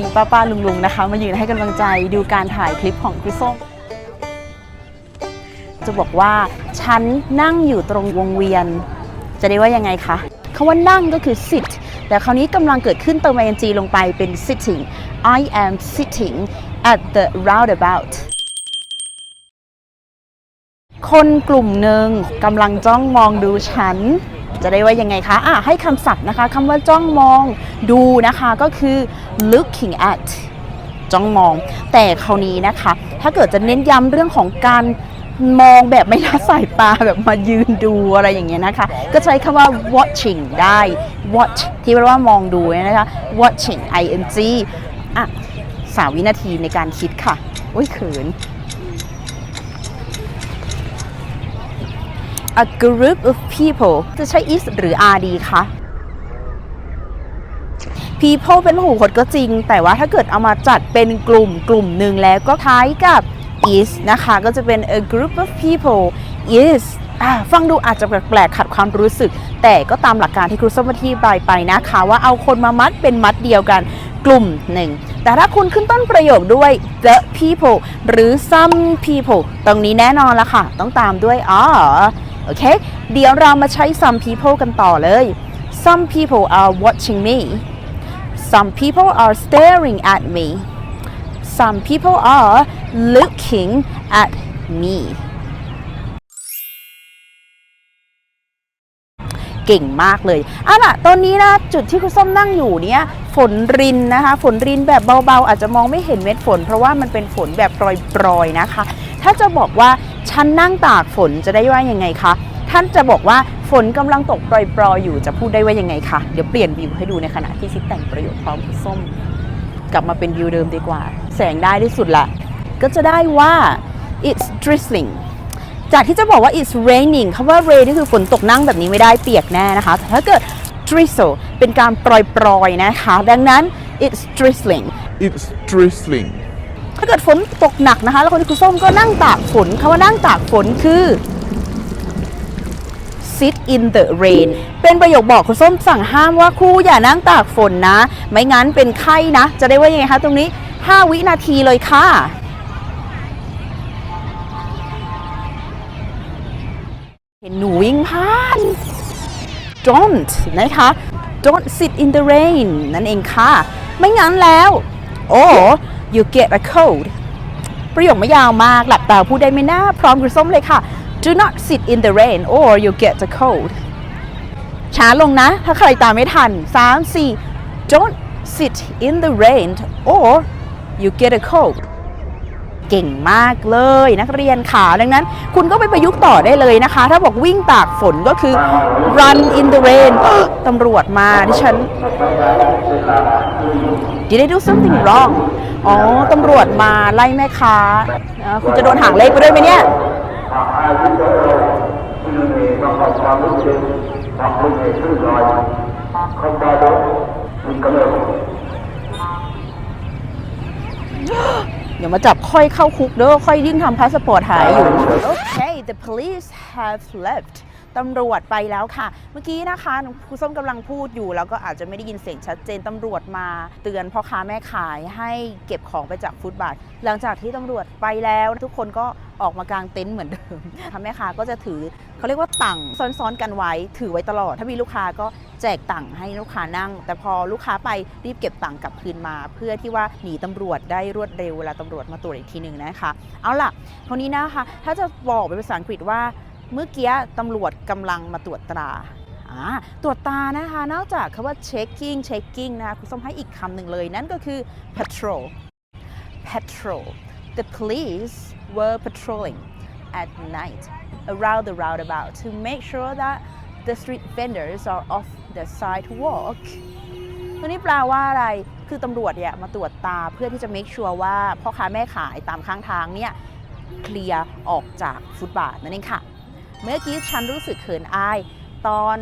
มีป้าป้าลุงลุงๆนะคะ มายืนให้กำลังใจดูการถ่ายคลิปของครูส้มจะบอกว่าฉันนั่งอยู่ตรงวงเวียน จะได้ว่ายังไงคะคาว่านั่งก็คือ sit แต่คราวนี้กำลังเกิดขึ้นเติม ing ลงไปเป็น sitting I am sitting at the roundabout คนกลุ่มหนึ่งกำลังจ้องมองดูฉัน จะได้ว่ายังไงคะอะให้คำศัพท์นะคะคำว่าจ้องมองดูนะคะก็คือ looking at จ้องมอง แต่คราวนี้นะคะ ถ้าเกิดจะเน้นย้ำเรื่องของการมองแบบไม่ละสายตาแบบมายืนดูอะไรอย่างเงี้ยนะคะ ก็ใช้คำว่า watching ได้ watch ที่แปลว่ามองดูเนี่ยนะคะ watching ing อะสามวินาทีในการคิดค่ะโอ้ยเขิน a group of people จะใช้ is หรือ are ดีคะ people เป็นหูหดก็จริง แต่ว่าถ้าเกิดเอามาจัดเป็นกลุ่มกลุ่มหนึ่งแล้วก็คล้ายกับ is นะคะ ก็จะเป็น a group of people is ฟังดูอาจจะแปลกๆขัดความรู้สึก แต่ก็ตามหลักการที่ครูส้มอธิบายไปนะคะ ว่าเอาคนมามัดเป็นมัดเดียวกันกลุ่มหนึ่ง แต่ถ้าคุณขึ้นต้นประโยคด้วย the people หรือ some people ตรงนี้แน่นอนละค่ะ ต้องตามด้วย are โอเค เดี๋ยวเรามาใช้ some people กันต่อเลย some people are watching me some people are staring at me some people are looking at me เก่งมากเลยอะล่ะตอนนี้นะจุดที่คุณส้มนั่งอยู่เนี่ยฝนรินนะคะ ฝนรินแบบเบาๆ อาจจะมองไม่เห็นเม็ดฝน เพราะว่ามันเป็นฝนแบบปรอยๆนะคะ ถ้าจะบอกว่า ฉันนั่งตากฝนจะได้ว่ายังไงคะ ท่านจะบอกว่าฝนกำลังตกปรอยๆอยู่จะพูดได้ว่ายังไงคะ เดี๋ยวเปลี่ยนวิวให้ดูในขณะที่ชิดแต่งประโยคพร้อมคุณส้ม กลับมาเป็นวิวเดิมดีกว่า แสงได้ที่สุดละก็จะได้ว่า it's drizzling จากที่จะบอกว่า it's raining คำว่า rain นี่คือฝนตกนั่งแบบนี้ไม่ได้เปียกแน่นะคะแต่ถ้าเกิด drizzle เป็นการปลอยๆนะคะ ดังนั้น it's drizzling It's drizzling. ถ้าเกิดฝนตกหนักนะคะ แล้วคนที่คุณส้มก็นั่งตากฝนคำว่านั่งตากฝนคือ sit in the rain เป็นประโยคบอกคุณส้มสั่งห้ามว่าครูอย่านั่งตากฝนนะ ไม่งั้นเป็นไข้นะ จะได้ว่ายังไงคะตรงนี้ 5 วินาทีเลยค่ะเห็นหนูวิ่งผ่าน don't นะคะ don't sit in the rain นั่นเองค่ะ ไม่งั้นแล้ว or you get a cold ประโยคไม่ยาวมาก หลับตาพูดได้ไหมนะพร้อมกับส้มเลยค่ะ do not sit in the rain or you get a cold ช้าลงนะ ถ้าใครตามไม่ทัน 3 4 don't sit in the rain or you get a cold เก่งมากเลยนักเรียนค่ะดังนั้น คุณก็ไปประยุกต์ต่อได้เลยนะคะ ถ้าบอกวิ่งตากฝนก็คือ run in the rain ตำรวจมาดิฉัน Did I do something wrong อ๋อ ตำรวจมาไล่แม่ค้าอ่าคุณจะโดนหางเลขไปด้วยไหมเนี่ย เดี๋ยวมาจับค่อยเข้าคุกเด้อค่อยยิ่งทำพาสปอร์ตหายอยู่ Okay the police have left ตำรวจไปแล้วค่ะ เมื่อกี้นะคะครูส้มกำลังพูดอยู่ แล้วก็อาจจะไม่ได้ยินเสียงชัดเจนตำรวจมา เตือนพ่อค้าแม่ขายให้เก็บของไปจากฟุตบาท หลังจากที่ตำรวจไปแล้ว ทุกคนก็ออกมากางเต็นท์เหมือนเดิมทำแม่ค้าก็จะถือเขาเรียกว่าตังซ้อนๆกันไว้ ถือไว้ตลอด ถ้ามีลูกค้าก็แจกตังให้ลูกค้านั่ง แต่พอลูกค้าไปรีบเก็บตังกลับคืนมา เพื่อที่ว่าหนีตำรวจได้รวดเร็วเวลาตำรวจมาตรวจอีกทีหนึ่งนะคะ เอาล่ะคราวนี้นะคะ ถ้าจะบอกเป็นภาษาอังกฤษว่า เมื่อกี้ตำรวจกำลังมาตรวจตราตรวจตานะคะ นอกจากคำว่า checking checking นะคะคุณส้มให้อีกคำหนึ่งเลย นั่นก็คือ patrol patrol the police were patrolling at night around the roundabout to make sure that the street vendors are off the sidewalk ตัวนี้แปลว่าอะไร คือตำรวจเนี่ยมาตรวจตาเพื่อที่จะ make sure ว่าพ่อค้าแม่ขายตามข้างทางเนี่ยเคลียร์ออกจากฟุตบาทนั่นเองค่ะ เมื่อกี้ฉันรู้สึกเขินอาย ตอน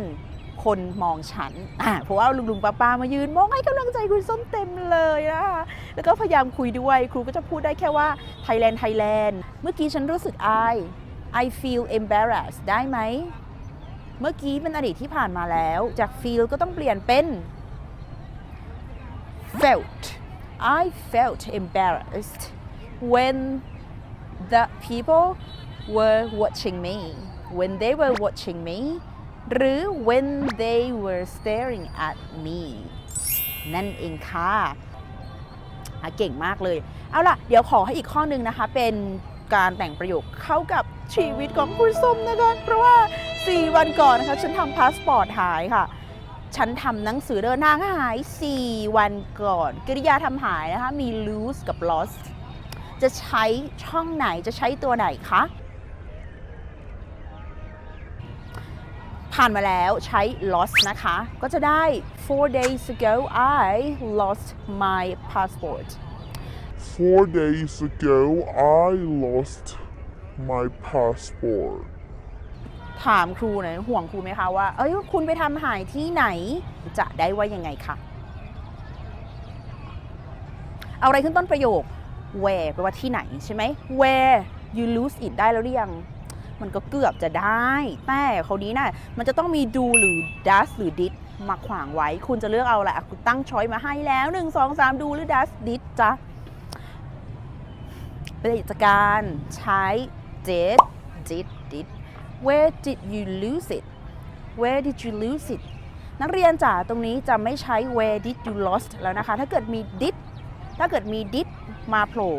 คนมองฉันอ่าเพราะว่าลุงลุงป้าป้ามายืนมองให้กำลังใจคุณส้มเต็มเลยนะคะแล้วก็พยายามคุยด้วยครูก็จะพูดได้แค่ว่า Thailand Thailand เมื่อกี้ฉันรู้สึกอาย I feel embarrassed ได้ไหม เมื่อกี้เป็นอดีตที่ผ่านมาแล้ว จาก feel ก็ต้องเปลี่ยนเป็น felt I felt embarrassed when the people were watching me when they were watching me หรือ when they were staring at me นั่นเองค่ะเก่งมากเลย เอาล่ะ เดี๋ยวขอให้อีกข้อหนึ่งนะคะ เป็นการแต่งประโยคเข้ากับชีวิตของคุณส้มนะคะ เพราะว่า 4 วันก่อนนะคะ ฉันทำพาสปอร์ตหายค่ะ ฉันทำหนังสือเดินทางหาย 4 วันก่อน กริยาทำหายนะคะ มี lose กับ lost จะใช้ช่องไหนจะใช้ตัวไหนคะ ผ่านมาแล้วใช้ lost นะคะ ก็จะได้ four days ago I lost my passport Four days ago, I lost my passport. ถามครูหน่อยห่วงครูไหมคะว่า เอ้ยคุณไปทำหายที่ไหนจะได้ว่ายังไงคะเอาอะไรขึ้นต้นประโยค where แปลว่าที่ไหนใช่ไหม where you lose it ได้แล้วหรือยัง มันก็เกือบจะได้ แต่ครานี้นะ่ะมันจะต้องมี do หรือ does หรือ did มาขวางไว้ คุณจะเลือกเอาแหละไรคุณตั้งช้อยมาให้แล้ว 1 2 3 do หรือ does did จ้ะเป็นกิจการใช้ did did did where did you lose it where did you lose it นักเรียนจ๋าตรงนี้จะไม่ใช้ where did you lost แล้วนะคะ ถ้าเกิดมี did ถ้าเกิดมี did มาโผล่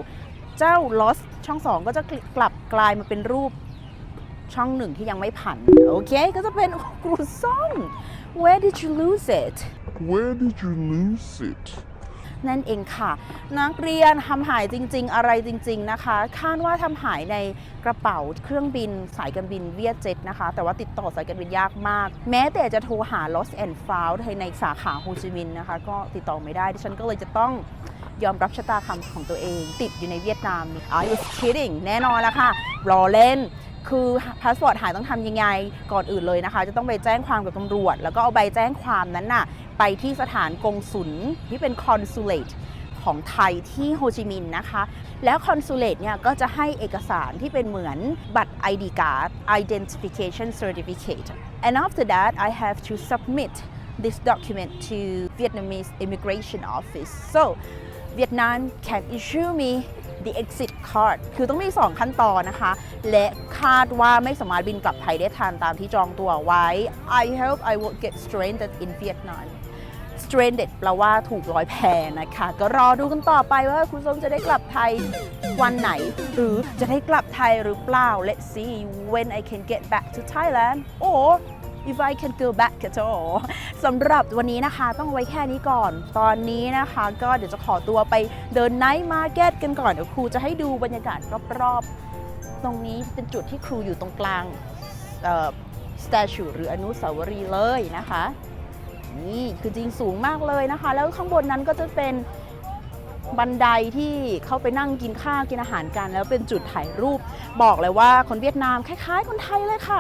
เจ้า lost ช่องสองก็จะกลับกลายมาเป็นรูป ช่องหนึ่งที่ยังไม่ผัน โอเค ก็จะเป็นครูส้ม where did you lose it Where did you lose it? นั่นเองค่ะ นักเรียนทำหายจริง ๆ อะไรจริง ๆ นะคะคาดว่าทำหายในกระเป๋าเครื่องบินสายการบินเวียดเจ็ตนะคะ แต่ว่าติดต่อสายการบินยากมาก แม้แต่จะโทรหา Lost and Found ในสาขาโฮจิมินห์นะคะ ก็ติดต่อไม่ได้ ดิฉันก็เลยจะต้องยอมรับชะตากรรมของตัวเอง ติดอยู่ในเวียดนาม I was kidding แน่นอนละค่ะรอเล่น คือพาสปอร์ตหายต้องทำยังไงก่อนอื่นเลยนะคะ จะต้องไปแจ้งความกับตำรวจ แล้วก็เอาใบแจ้งความนั้นน่ะไปที่สถานกงสุลที่เป็น consulate ของไทยที่โฮจิมินห์นะคะ แล้ว consulate เนี่ยก็จะให้เอกสารที่เป็นเหมือนบัตร ID card identification certificate and after that I have to submit this document to Vietnamese immigration office so Vietnam can issue me the exit card คือต้องมี 2 ขั้นตอนนะคะ และคาดว่าไม่สามารถบินกลับไทยได้ทันตามที่จองตัวไว้ I hope I will get stranded in Vietnam stranded แปลว่าถูกร้อยแพนะคะ ก็รอดูกันต่อไปว่าคุณส้มจะได้กลับไทยวันไหน หรือจะได้กลับไทยหรือเปล่า Let's see when I can get back to Thailand or if I can go back at all สำหรับวันนี้นะคะต้องไว้แค่นี้ก่อน ตอนนี้นะคะ ก็เดี๋ยวจะขอตัวไปเดินไนท์มาร์เก็ตกันก่อน เดี๋ยวครูจะให้ดูบรรยากาศรอบๆ ตรงนี้เป็นจุดที่ครูอยู่ตรงกลางสแตชูหรืออนุสาวรีย์เลยนะคะ นี่คือจริงสูงมากเลยนะคะ แล้วข้างบนนั้นก็จะเป็นบันไดที่เข้าไปนั่งกินข้าวกินอาหารกัน แล้วเป็นจุดถ่ายรูปบอกเลยว่าคนเวียดนามคล้าย ๆ คนไทยเลยค่ะ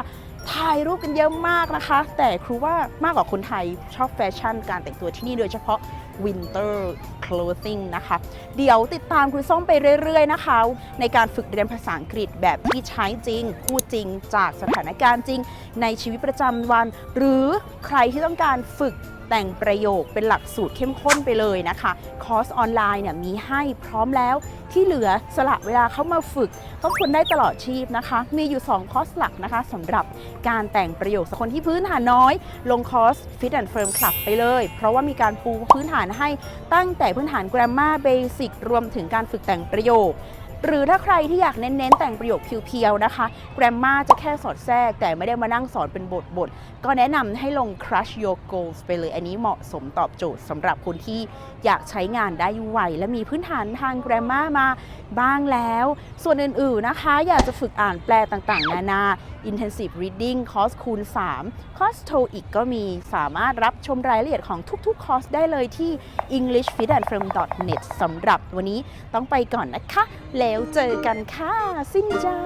ถ่ายรูปกันเยอะมากนะคะ แต่ครูว่ามากกว่าคนไทยชอบแฟชั่นการแต่งตัวที่นี่โดยเฉพาะ winter clothing นะคะ เดี๋ยวติดตามครูส้มไปเรื่อยๆนะคะ ในการฝึกเรียนภาษาอังกฤษแบบที่ใช้จริง พูดจริงจากสถานการณ์จริง ในชีวิตประจำวัน หรือใครที่ต้องการฝึก แต่งประโยคเป็นหลักสูตรเข้มข้นไปเลยนะคะคอร์สออนไลน์เนี่ยมีให้พร้อมแล้วที่เหลือสละเวลาเข้ามาฝึกก็คุณได้ตลอดชีพนะคะ มีอยู่ 2 คอร์สหลักนะคะสำหรับการแต่งประโยคสำหรับคนที่พื้นฐานน้อย ลงคอร์ส Fit and Firm Club ไปเลย เพราะว่ามีการปูพื้นฐานให้ตั้งแต่พื้นฐาน Grammar Basic รวมถึงการฝึกแต่งประโยค หรือถ้าใครที่อยากเน้นๆ แต่งประโยคเพียวๆ นะคะ แกรมมาจะแค่สอดแทรก แต่ไม่ได้มานั่งสอนเป็นบทๆก็แนะนำให้ลง Crush Your Goals ไปเลย อันนี้เหมาะสมตอบโจทย์สำหรับคนที่อยากใช้งานได้ไวและมีพื้นฐานทางแกรมมามาบ้างแล้ว ส่วนอื่นๆ นะคะ อยากจะฝึกอ่านแปลต่างๆ นานา Intensive Reading คอร์สคูณ 3 คอร์สโทอีกก็มีสามารถรับชมรายละเอียดของทุกๆ คอร์สได้เลยที่ englishfitandfirm.net สำหรับวันนี้ต้องไปก่อนนะคะ แล้วเจอกันค่ะ สิ้นจา